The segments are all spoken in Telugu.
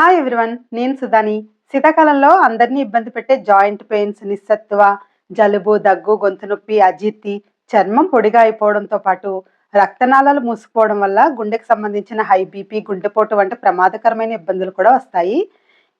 హాయ్ ఎవ్రీవన్ నేను సుధాని. శీతాకాలంలో అందరినీ ఇబ్బంది పెట్టే జాయింట్ పెయిన్స్ నిస్సత్వ జలుబు దగ్గు గొంతు నొప్పి అజీర్తి చర్మం పొడిగా అయిపోవడంతో పాటు రక్తనాళాలు మూసుకుపోవడం వల్ల గుండెకి సంబంధించిన హై బీపీ గుండెపోటు వంటి ప్రమాదకరమైన ఇబ్బందులు కూడా వస్తాయి.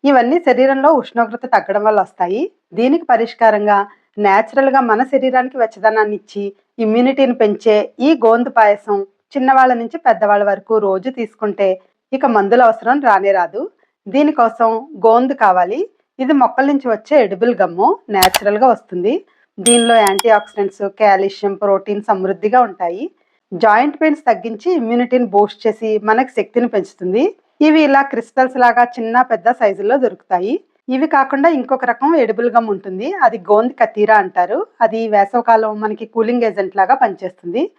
ఇవన్నీ శరీరంలో ఉష్ణోగ్రత తగ్గడం వల్ల వస్తాయి. దీనికి పరిష్కారంగా న్యాచురల్గా మన శరీరానికి వెచ్చదనాన్ని ఇచ్చి ఇమ్యూనిటీని పెంచే ఈ గోందు పాయసం చిన్నవాళ్ళ నుంచి పెద్దవాళ్ళ వరకు రోజు తీసుకుంటే ఇక మందుల అవసరం రానే రాదు. దీనికోసం గోందు కావాలి. ఇది మొక్కల నుంచి వచ్చే ఎడిబుల్ గమ్ము న్యాచురల్గా వస్తుంది. దీనిలో యాంటీ ఆక్సిడెంట్స్ కాల్షియం ప్రోటీన్ సమృద్ధిగా ఉంటాయి. జాయింట్ పెయిన్స్ తగ్గించి ఇమ్యూనిటీని బూస్ట్ చేసి మనకు శక్తిని పెంచుతుంది. ఇవి ఇలా క్రిస్టల్స్ లాగా చిన్న పెద్ద సైజుల్లో దొరుకుతాయి. ఇవి కాకుండా ఇంకొక రకం ఎడిబుల్ గమ్ ఉంటుంది. అది గోంది కతీరా అంటారు. అది వేసవకాలం మనకి కూలింగ్ ఏజెంట్ లాగా పనిచేస్తుంది.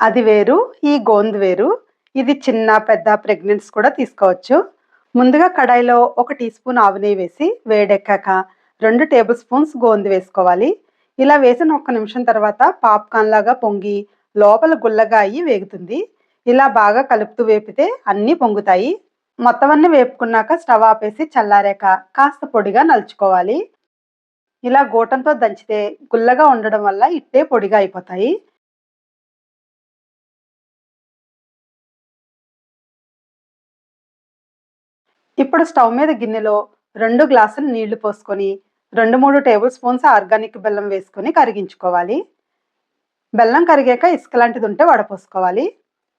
అది వేరు ఈ గోంద్ వేరు. ఇది చిన్న పెద్ద ప్రెగ్నెంట్స్ కూడా తీసుకోవచ్చు. ముందుగా కడాయిలో ఒక టీ స్పూన్ ఆవు నెయ్యి వేసి వేడెక్కాక రెండు టేబుల్ స్పూన్స్ గోంది వేసుకోవాలి. ఇలా వేసిన ఒక్క నిమిషం తర్వాత పాప్కార్న్ లాగా పొంగి లోపల గుల్లగా అయ్యి వేగుతుంది. ఇలా బాగా కలుపుతూ వేపితే అన్నీ పొంగుతాయి. మొత్తం అన్ని వేపుకున్నాక స్టవ్ ఆపేసి చల్లారాక కాస్త పొడిగా నలుచుకోవాలి. ఇలా గోటంతో దంచితే గుల్లగా ఉండడం వల్ల ఇట్టే పొడిగా అయిపోతాయి. ఇప్పుడు స్టవ్ మీద గిన్నెలో రెండు గ్లాసులు నీళ్ళు పోసుకొని రెండు మూడు టేబుల్ స్పూన్స్ ఆర్గానిక్ బెల్లం వేసుకొని కరిగించుకోవాలి. బెల్లం కరిగాక ఇసుక లాంటిది ఉంటే వడపోసుకోవాలి.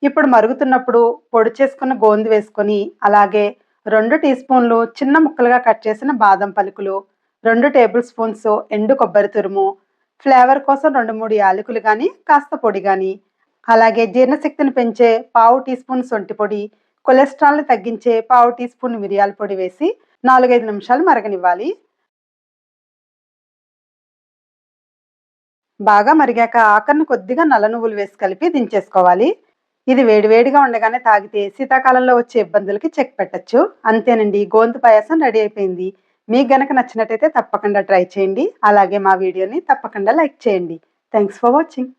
ఇప్పుడు మరుగుతున్నప్పుడు పొడి చేసుకున్న గోంది వేసుకొని అలాగే రెండు టీ స్పూన్లు చిన్న ముక్కలుగా కట్ చేసిన బాదం పలుకులు రెండు టేబుల్ స్పూన్స్ ఎండు కొబ్బరి తురుము ఫ్లేవర్ కోసం రెండు మూడు యాలకులు కానీ కాస్త పొడి కానీ అలాగే జీర్ణశక్తిని పెంచే పావు టీ స్పూన్ సొంటి పొడి కొలెస్ట్రాల్ని తగ్గించే పావు టీ స్పూన్ మిరియాల పొడి వేసి నాలుగైదు నిమిషాలు మరగనివ్వాలి. బాగా మరిగాక ఆఖరిని కొద్దిగా నల్ల నువ్వులు వేసి కలిపి దించేసుకోవాలి. ఇది వేడివేడిగా ఉండగానే తాగితే శీతాకాలంలో వచ్చే ఇబ్బందులకి చెక్ పెట్టచ్చు. అంతేనండి గోంతు పాయసం రెడీ అయిపోయింది. మీకు గనక నచ్చినట్టయితే తప్పకుండా ట్రై చేయండి. అలాగే మా వీడియోని తప్పకుండా లైక్ చేయండి. Thanks for watching.